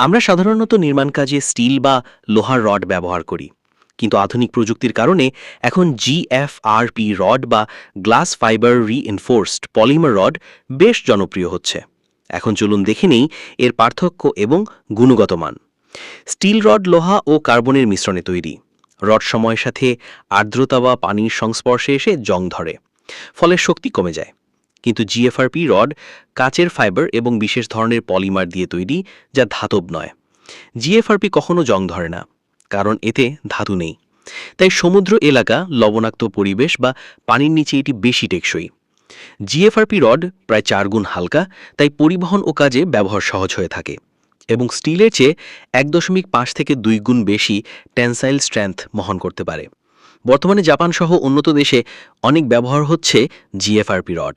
আমরা সাধারণত নির্মাণ কাজে স্টিল বা লোহার রড ব্যবহার করি। কিন্তু আধুনিক প্রযুক্তির কারণে এখন জিএফআরপি রড বা glass fibre reinforced polymer rod বেশ জনপ্রিয় হচ্ছে। এখন চলুন দেখে নেই এর পার্থক্য এবং গুণগত মান। স্টিল রড লোহা ও কার্বনের মিশ্রণে তৈরি। রড সময়ের সাথে আর্দ্রতা বা পানির সংস্পর্শে এসে জং ধরে। ফলে শক্তি কমে যায়। কিন্তু জিএফআরপি রড কাচের ফাইবার এবং বিশেষ ধরনের পলিমার দিয়ে তৈরি, যা ধাতব নয়। জিএফআরপি কখনো জং ধরে না, কারণ এতে ধাতু নেই। তাই সমুদ্র এলাকা, লবণাক্ত পরিবেশ বা পানির নিচে এটি বেশি টেকসই। জিএফআরপি রড প্রায় চার গুণ হালকা, তাই পরিবহন ও কাজে ব্যবহার সহজ হয়ে থাকে এবং স্টিলের চেয়ে এক দশমিক পাঁচ থেকে দুই গুণ বেশি টেনসাইল স্ট্রেংথ বহন করতে পারে। বর্তমানে জাপান সহ উন্নত দেশে অনেক ব্যবহার হচ্ছে জিএফআরপি রড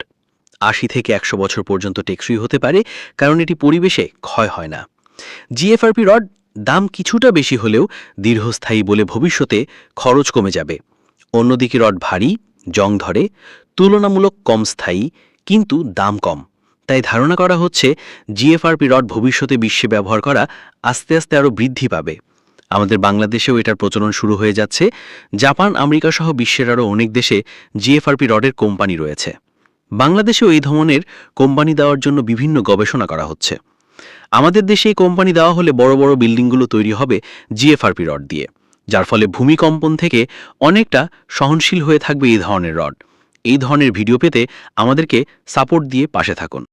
আশি থেকে একশো বছর পর্যন্ত টেকসই হতে পারে, কারণ এটি পরিবেশে ক্ষয় হয় না। জিএফআরপি রড দাম কিছুটা বেশি হলেও দীর্ঘস্থায়ী বলে ভবিষ্যতে খরচ কমে যাবে। অন্যদিকে রড ভারী, জং ধরে, তুলনামূলক কম স্থায়ী, কিন্তু দাম কম। তাই ধারণা করা হচ্ছে জিএফআরপি রড ভবিষ্যতে বিশ্বে ব্যবহার করা আস্তে আস্তে আরও বৃদ্ধি পাবে। আমাদের বাংলাদেশেও এটার প্রচলন শুরু হয়ে যাচ্ছে। জাপান আমেরিকা সহ বিশ্বের আরও অনেক দেশে জিএফআরপি রডের কোম্পানি রয়েছে। বাংলাদেশেও এই ধরনের কোম্পানি দেওয়ার জন্য বিভিন্ন গবেষণা করা হচ্ছে। আমাদের দেশে এই কোম্পানি দেওয়া হলে বড় বড় বিল্ডিংগুলো তৈরি হবে জিএফআরপি রড দিয়ে, যার ফলে ভূমিকম্পন থেকে অনেকটা সহনশীল হয়ে থাকবে এই ধরনের রড। এই ধরনের ভিডিও পেতে আমাদেরকে সাপোর্ট দিয়ে পাশে থাকুন।